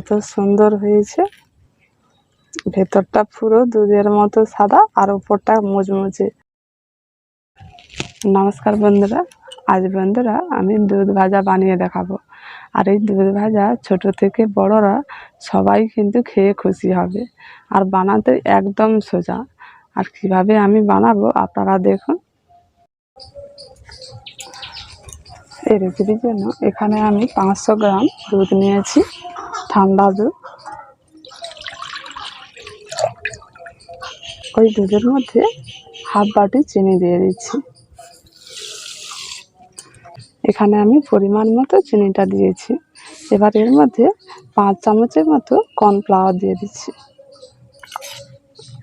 কত সুন্দর হয়েছে। ভেতরটা পুরো দুধের মতো সাদা আর উপরটা মুচমুচে নমস্কার বন্ধুরা, আজ বন্ধুরা আমি দুধ ভাজা বানিয়ে দেখাবো। আর এই দুধ ভাজা ছোট থেকে বড়রা সবাই কিন্তু খেয়ে খুশি হবে। আর বানাতে একদম সোজা। আর কীভাবে আমি বানাবো আপনারা দেখুন। এই রেসিপির জন্য এখানে আমি পাঁচশো গ্রাম দুধ নিয়েছি। ঠান্ডা দুধ ওই দুধের মধ্যে হাফ বাটি চিনি দিয়ে দিচ্ছি। এখানে আমি পরিমাণ মতো চিনিটা দিয়েছি। এবার এর মধ্যে পাঁচ চামচের মতো কর্নফ্লাওয়ার দিয়ে দিচ্ছি।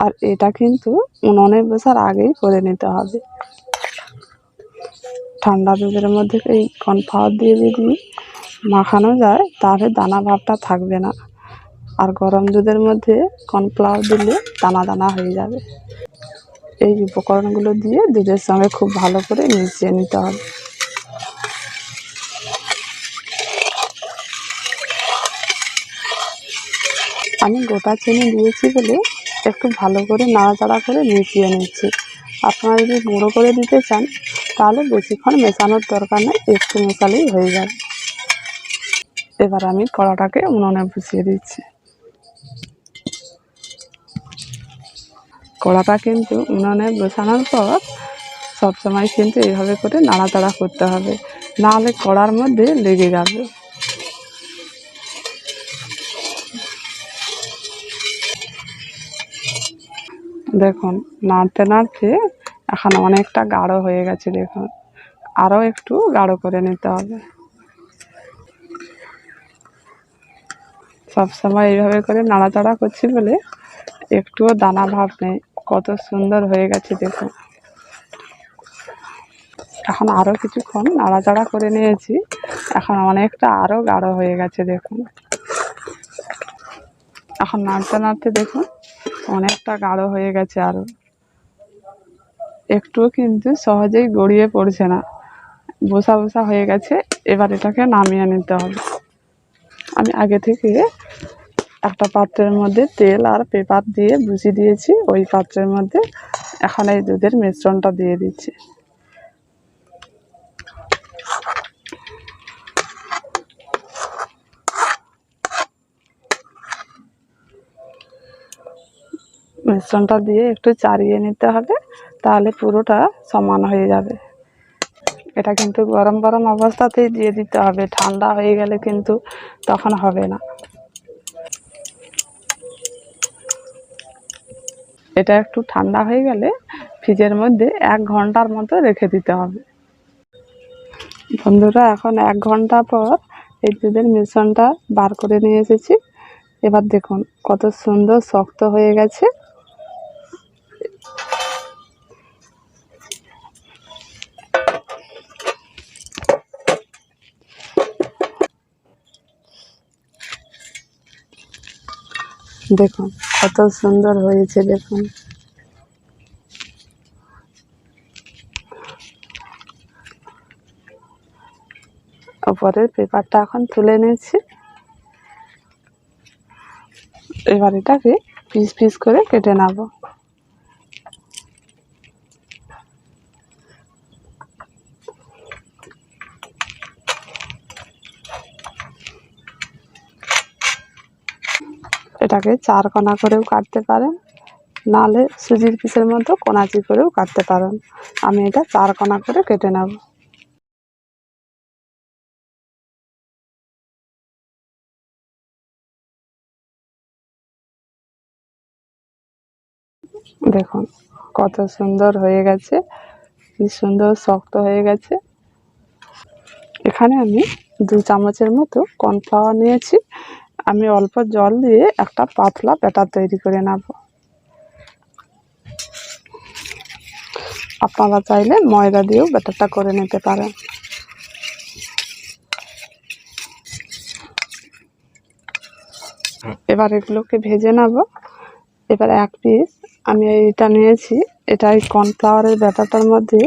আর এটা কিন্তু উনুনে বসার আগেই করে নিতে হবে। ঠান্ডা দুধের মধ্যে এই কর্নফ্লাওয়ার দিয়ে যদি মাখানো যায়, তাহলে দানা ভাবটা থাকবে না। আর গরম দুধের মধ্যে কর্নফ্লাওয়ার দিলে দানা দানা হয়ে যাবে। এই উপকরণগুলো দিয়ে দুধের সঙ্গে খুব ভালো করে মিশিয়ে নিতে হবে। আমি গোটা চিনি দিয়েছি বলে একটু ভালো করে নাড়াচাড়া করে মিশিয়ে নিচ্ছি। আপনারা যদি গুঁড়ো করে দিতে চান, তাহলে বেশিক্ষণ মেশানোর দরকার নেই, একটু মেশালেই হয়ে যাবে। এবার আমি কড়াটাকে উনুনে বসিয়ে দিচ্ছি। কড়াটা কিন্তু উনুনে বসানোর পর সবসময় কিন্তু এইভাবে করে নাড়াচাড়া করতে হবে। নাহলে কড়ার মধ্যে লেগে যাবে। দেখুন, নাড়তে নাড়তে এখন অনেকটা গাঢ় হয়ে গেছে, দেখুন। আরও একটু গাঢ় করে নিতে হবে। সবসময় এইভাবে করে নাড়াচাড়া করছি বলে একটুও দানা ভাব নেই। কত সুন্দর হয়ে গেছে দেখুন এখন আরও কিছুক্ষণ নাড়াচাড়া করে নিয়েছি। এখন অনেকটা আরও গাঢ় হয়ে গেছে দেখুন এখন নাড়তে নাড়তে দেখুন অনেকটা গাঢ় হয়ে গেছে আরও একটুও কিন্তু সহজেই গড়িয়ে পড়ছে না। বসা বসা হয়ে গেছে। এবার এটাকে নামিয়ে নিতে হবে। আমি আগে থেকে একটা পাত্রের মধ্যে তেল আর পেপার দিয়ে বুঝিয়ে দিয়েছি, ওই পাত্রের মধ্যে এখন এই দুধের মিশ্রণটা দিয়ে দিচ্ছি। মিশ্রণটা দিয়ে একটু চারিয়ে নিতে হবে, তাহলে পুরোটা সমান হয়ে যাবে। এটা কিন্তু গরম গরম অবস্থাতেই দিয়ে দিতে হবে। ঠান্ডা হয়ে গেলে কিন্তু তখন হবে না। এটা একটু ঠান্ডা হয়ে গেলে ফ্রিজের মধ্যে এক ঘণ্টার মতো রেখে দিতে হবে। বন্ধুরা, এখন এক ঘণ্টা পর এই দুধের মিশ্রণটা বার করে নিয়ে এসেছি। এবার দেখুন কত সুন্দর শক্ত হয়ে গেছে। দেখুন, কত সুন্দর হয়েছে, দেখুন। ওপরের পেপারটা এখন তুলে নিয়েছি। এবার এটাকে পিস পিস করে কেটে নেব। এটাকে চার কোনা করেও কাটতে পারেন। নাহলে সুজির পিসের মতো কোনাচি করেও কাটতে পারেন। আমি এটা চার কোনা করে কেটে নেব। দেখুন কত সুন্দর হয়ে গেছে। কি সুন্দর শক্ত হয়ে গেছে। এখানে আমি দু চামচের মতো কর্নফ্লাওয়ার নিয়েছি। আমি অল্প জল দিয়ে একটা পাতলা ব্যাটার তৈরি করে নেব। আপনারা চাইলে ময়দা দিয়েও ব্যাটারটা করে নিতে পারেন। এবার এগুলোকে ভেজে নেব। এবার এক পিস আমি এইটা নিয়েছি। এটা এই কর্নফ্লাওয়ারের ব্যাটারটার মধ্যে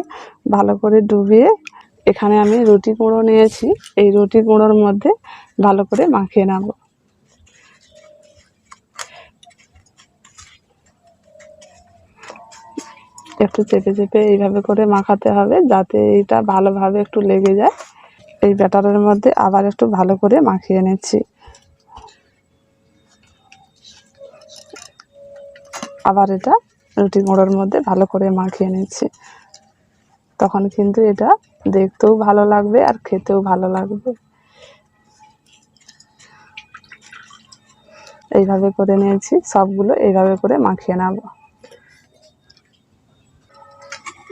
ভালো করে ডুবিয়ে এখানে আমি রুটি গুঁড়ো নিয়েছি। এই রুটি গুঁড়োর মধ্যে ভালো করে মাখিয়ে নেব। একটু চেপে চেপে এইভাবে করে মাখাতে হবে যাতে এটা ভালোভাবে একটু লেগে যায়। এই ব্যাটারের মধ্যে আবার একটু ভালো করে মাখিয়ে নিচ্ছি। আবার এটা রুটি গুঁড়োর মধ্যে ভালো করে মাখিয়ে নিচ্ছি। তখন কিন্তু এটা দেখতেও ভালো লাগবে আর খেতেও ভালো লাগবে। এইভাবে করে নিয়েছি, সবগুলো এইভাবে করে মাখিয়ে নেব।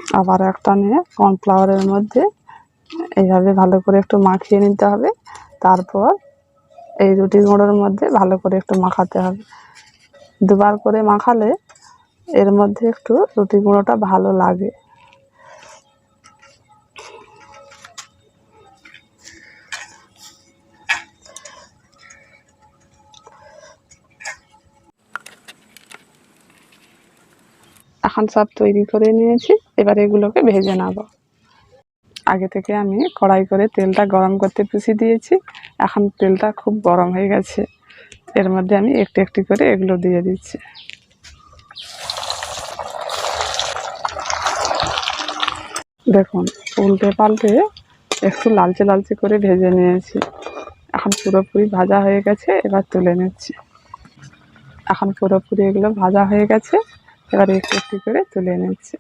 আবার একটা নিয়ে কর্নফ্লাওয়ারের মধ্যে এইভাবে ভালো করে একটু মাখিয়ে নিতে হবে। তারপর এই রুটি গুঁড়োর মধ্যে ভালো করে একটু মাখাতে হবে। দুবার করে মাখালে এর মধ্যে একটু রুটি গুঁড়োটা ভালো লাগে। এখন সব তৈরি করে নিয়েছি। এবার এগুলোকে ভেজে নেব। আগে থেকে আমি কড়াই করে তেলটা গরম করতে পুষি দিয়েছি। এখন তেলটা খুব গরম হয়ে গেছে। এর মধ্যে আমি একটু একটু করে এগুলো দিয়ে দিচ্ছি। দেখুন, উল্টে পাল্টে একটু লালচে লালচে করে ভেজে নিয়েছি। এখন পুরোপুরি ভাজা হয়ে গেছে, এবার তুলে নিচ্ছি। এখন পুরোপুরি এগুলো ভাজা হয়ে গেছে, এবার একটু একটু করে তুলে নিচ্ছি।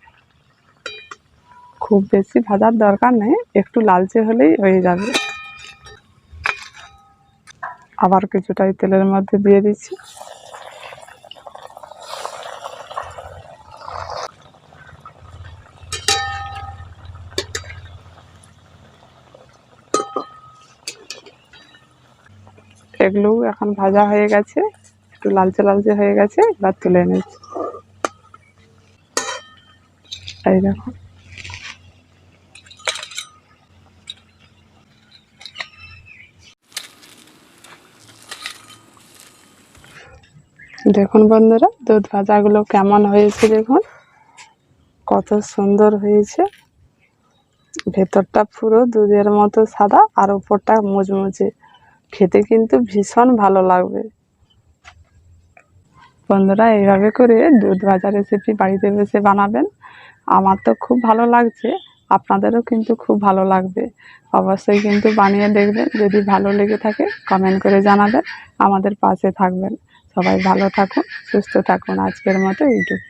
খুব বেশি ভাজার দরকার নেই, একটু লালচে হলেই হয়ে যাবে। আবার কিছুটাই তেলের মধ্যে দিয়ে দিচ্ছি। এগুলোও এখন ভাজা হয়ে গেছে, একটু লালচে লালচে হয়ে গেছে, এবার তুলে নিচ্ছি। এই দেখো। দেখুন বন্ধুরা, দুধ ভাজাগুলো কেমন হয়েছে দেখুন। কত সুন্দর হয়েছে। ভেতরটা পুরো দুধের মতো সাদা আর উপরটা মুচমুচে খেতে কিন্তু ভীষণ ভালো লাগবে। বন্ধুরা, এইভাবে করে দুধ ভাজা রেসিপি বাড়িতে বসে বানাবেন। আমার তো খুব ভালো লাগছে, আপনাদেরও কিন্তু খুব ভালো লাগবে। অবশ্যই কিন্তু বানিয়ে দেখবেন। যদি ভালো লেগে থাকে কমেন্ট করে জানাবেন। আমাদের পাশে থাকবেন। সবাই ভালো থাকুন সুস্থ থাকুন আজকের মতো এইটুকু